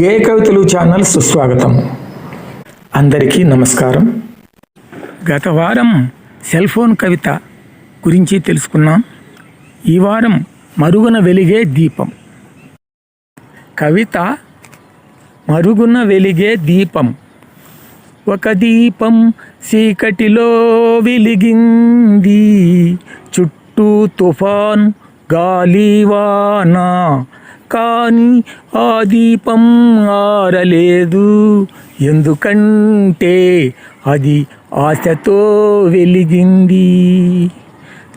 గేయ కవితలు ఛానల్ సుస్వాగతం. అందరికీ నమస్కారం. గత వారం సెల్ ఫోన్ కవిత గురించి తెలుసుకున్నాం. ఈ వారం మరుగున వెలిగే దీపం. కవిత మరుగున వెలిగే దీపం. ఒక దీపం చీకటిలో వెలిగింది. చుట్టూ తుఫాన్ గాలివానా. కానీ ఆ దీపం ఆరలేదు. ఎందుకంటే అది ఆశతో వెలిగింది.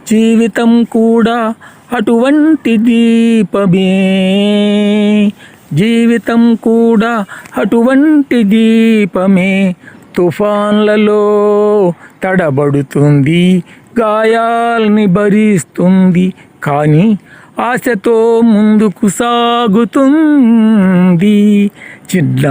జీవితం కూడా అటువంటి దీపమే. జీవితం కూడా అటువంటి దీపమే. తుఫాన్లలో తడబడుతుంది గాయాల్ని భరిస్తుంది. కానీ ఆశతో ముందుకు సాగుతుంది. చిన్న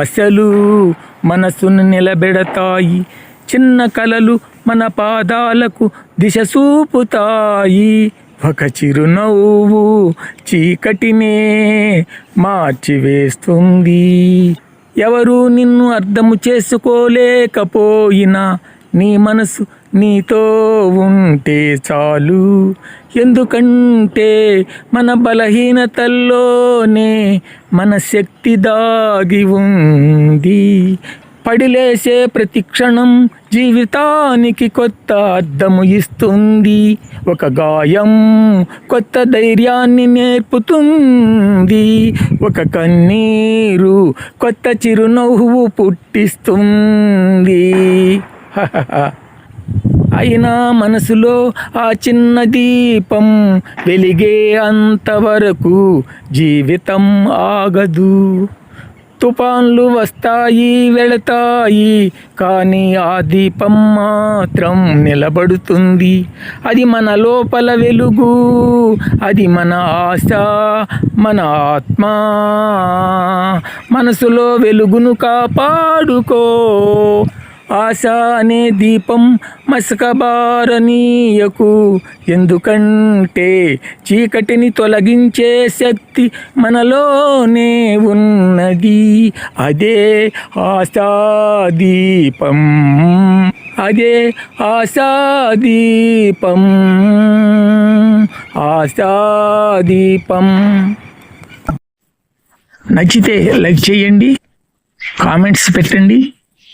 ఆశలు మనసును నిలబెడతాయి. చిన్న కలలు మన పాదాలకు దిశ చూపుతాయి. ఒక చిరునవ్వు చీకటినే మార్చివేస్తుంది. ఎవరు నిన్ను అర్థము చేసుకోలేకపోయినా నీ మనసు నీతో ఉంటే చాలు. ఎందుకంటే మన బలహీనతల్లోనే మన శక్తి దాగి ఉంది. పడిలేసే ప్రతి క్షణం జీవితానికి కొత్త అర్థము ఇస్తుంది. ఒక గాయం కొత్త ధైర్యాన్ని నేర్పుతుంది. ఒక కన్నీరు కొత్త చిరునవ్వు పుట్టిస్తుంది. అయినా మనసులో ఆ చిన్న దీపం వెలిగే అంతవరకు జీవితం ఆగదు. తుఫాన్లు వస్తాయి వెళతాయి కానీ ఆ దీపం మాత్రం నిలబడుతుంది. అది మన లోపల వెలుగు అది మన ఆశ మన ఆత్మ. మనసులో వెలుగును కాపాడుకో ఆశ అనే దీపం మసకబారనీయకు. ఎందుకంటే చీకటిని తొలగించే శక్తి మనలోనే ఉన్నది. అదే ఆశాదీపం. అదే ఆశాదీపం. ఆశాదీపం. నచ్చితే లైక్ చేయండి కామెంట్స్ పెట్టండి.